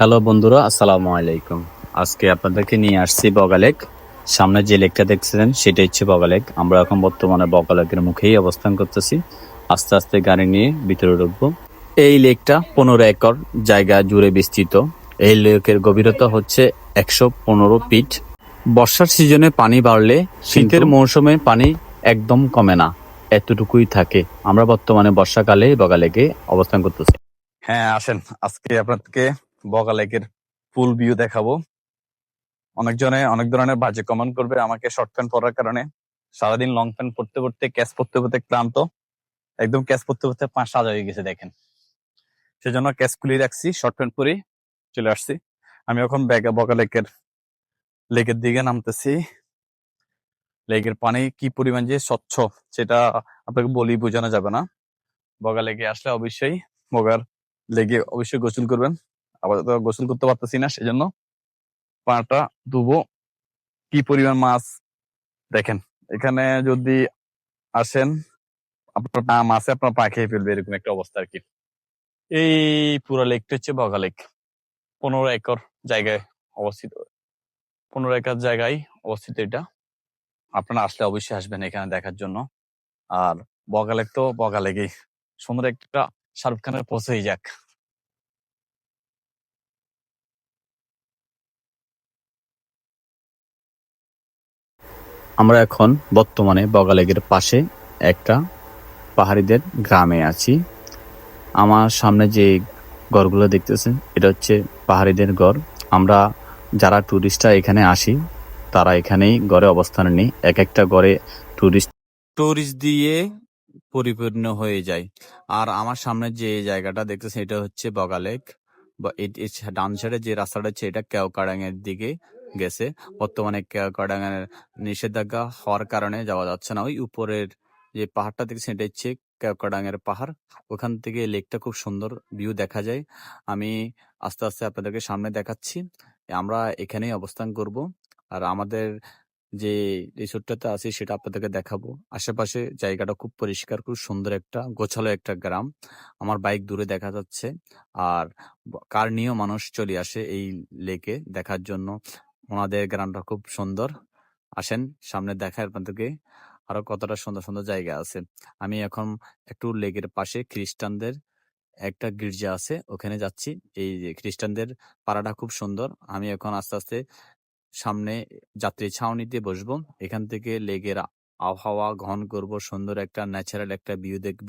Hello বন্ধুরা আসসালামু আলাইকুম। আজকে আপনাদেরকে নিয়ে আসছি বগালেক সামনে যে লেকটা দেখছিলেন সেটা হচ্ছে বগালেক আমরা এখন বর্তমানে বগালেকের মুখেই অবস্থান করতেছি। আস্তে আস্তে গাড়ি নিয়ে ভিতরে ঢুকবো। এই লেকটা পনেরো একর জায়গা জুড়ে বিস্তৃত। এই লেকের গভীরতা হচ্ছে একশো পনেরো ফিট। বর্ষার সিজনে পানি বাড়লে শীতের মৌসুমে পানি একদম কমে না। এতটুকুই থাকে। আমরা বর্তমানে বর্ষাকালে বগালেকে অবস্থান করতেছি। হ্যাঁ আসেন। আজকে আপনাদেরকে বগা লেকের ফুল ভিউ দেখাবো। অনেকজনে অনেক ধরনের বাজে কমেন্ট করবে আমাকে শর্ট প্যান্ট পরার কারণে। সারাদিন লং প্যান্ট পরতে পরতে ক্যাচ পরতে পরতে ক্লান্ত। একদম ক্যাচ পরতে পরতে পাঁচ সাজা হয়ে গেছে, দেখেন। সেজন্য ক্যাচ খুলে রাখছি শর্ট প্যান্ট পরেই চলে আসছি। আমি এখন ব্যাগে বগা লেকের লেকের দিকে নামতেছি। লেকের পানি কি পরিমাণ যে স্বচ্ছ, সেটা আপনাকে বলি বোঝানো যাবে না। বগা লেগে আসলে অবশ্যই বগার লেগে অবশ্যই গোসল করবেন। আপাতত গোসল করতে পারতেছি না, সেজন্য পাটা ধুবো। কি পরিমাণ মাছ? দেখেন, এখানে যদি আসেন, আপনার মাছে আপনার পা খেয়ে ফেলবে, এরকম একটা অবস্থা আর কি এই পুরো লেকটা হচ্ছে বগা লেক। পনেরো একর জায়গায় অবস্থিত। পনেরো একর জায়গায় অবস্থিত এটা। আপনারা আসলে অবশ্যই আসবেন এখানে দেখার জন্য। আর বগা লেক তো বগা লেগেই সুন্দর একটা শাহরুখ খানের পৌঁছেই যাক। আমরা এখন বর্তমানে বগালেগের পাশে একটা পাহাড়িদের গ্রামে আছি। আমার সামনে যে ঘরগুলো দেখতেছেন, এটা হচ্ছে পাহাড়িদের ঘর। আমরা যারা টুরিস্টরা এখানে আসি, তারা এখানেই ঘরে অবস্থান নেই। এক একটা ঘরে টুরিস্ট টুরিস্ট দিয়ে পরিপূর্ণ হয়ে যায়। আর আমার সামনে যে জায়গাটা দেখতেছেন, এটা হচ্ছে বগালেক। বা ডান সাইডে যে রাস্তাটা আছে এটা কেওকাডাং এর দিকে। গেছে। বর্তমানে এর নিষেধাজ্ঞা হওয়ার কারণে যাওয়া যাচ্ছে না। ওই উপরের যে পাহাড়টা দেখছেন, এটা হচ্ছে কেওকাডাং এর পাহাড়। ওখান থেকে লেকটা খুব সুন্দর ভিউ দেখা যায়। আমি আস্তে আস্তে আপনাদেরকে সামনে দেখাচ্ছি। আমরা এখানেই অবস্থান করব। আর আমাদের যে রিসোর্টটাতে আছি, সেটা আপনাদেরকে দেখাবো। আশেপাশে জায়গাটা খুব পরিষ্কার, খুব সুন্দর একটা, গোছালো একটা গ্রাম। আমার বাইক দূরে দেখা যাচ্ছে। আর কার নিয়েও মানুষ চলে আসে এই লেকে দেখার জন্য। ওনাদের গ্রামটা খুব সুন্দর। আসেন, সামনে দেখায় আপনাদেরকে আরও কতটা সুন্দর সুন্দর জায়গা আছে। আমি এখন একটু লেকের পাশে খ্রিস্টানদের একটা গির্জা আছে, ওখানে যাচ্ছি। এই খ্রিস্টানদের পাড়াটা খুব সুন্দর। আমি এখন আস্তে আস্তে সামনে যাত্রী ছাউনিতে বসবো। এখান থেকে লেগের আবহাওয়া গ্রহণ করব, সুন্দর একটা ন্যাচারাল একটা ভিউ দেখব।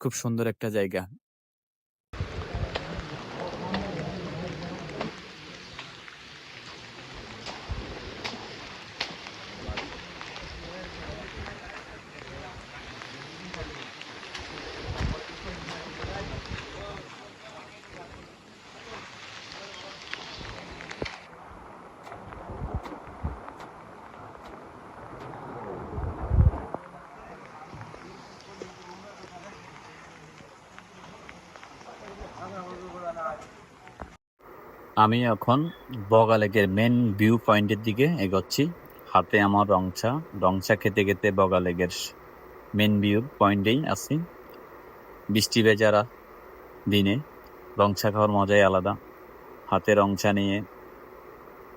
খুব সুন্দর একটা জায়গা। আমি এখন বগা লেকের মেন ভিউ পয়েন্টের দিকে এগোচ্ছি। হাতে আমার রংচা রংচা খেতে খেতে বগা লেকের মেন ভিউ পয়েন্টেই আছি। বৃষ্টি বেজারা দিনে, রংচা খাওয়ার মজাই আলাদা। হাতে রংচা নিয়ে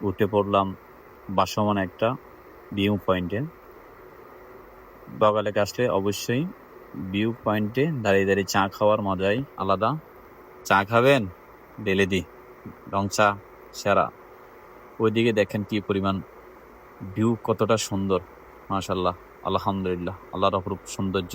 উঠে পড়লাম বাসমান একটা ভিউ পয়েন্টে বগালেকে আসলে অবশ্যই ভিউ পয়েন্টে দাঁড়িয়ে দাঁড়িয়ে চা খাওয়ার মজাই আলাদা। চা খাবেন? ঢেলে দি। রং সেরা। ওইদিকে দেখেন কি পরিমাণ ভিউ কতটা সুন্দর মাশাল্লাহ আলহামদুলিল্লাহ আল্লাহর অপরূপ সৌন্দর্য।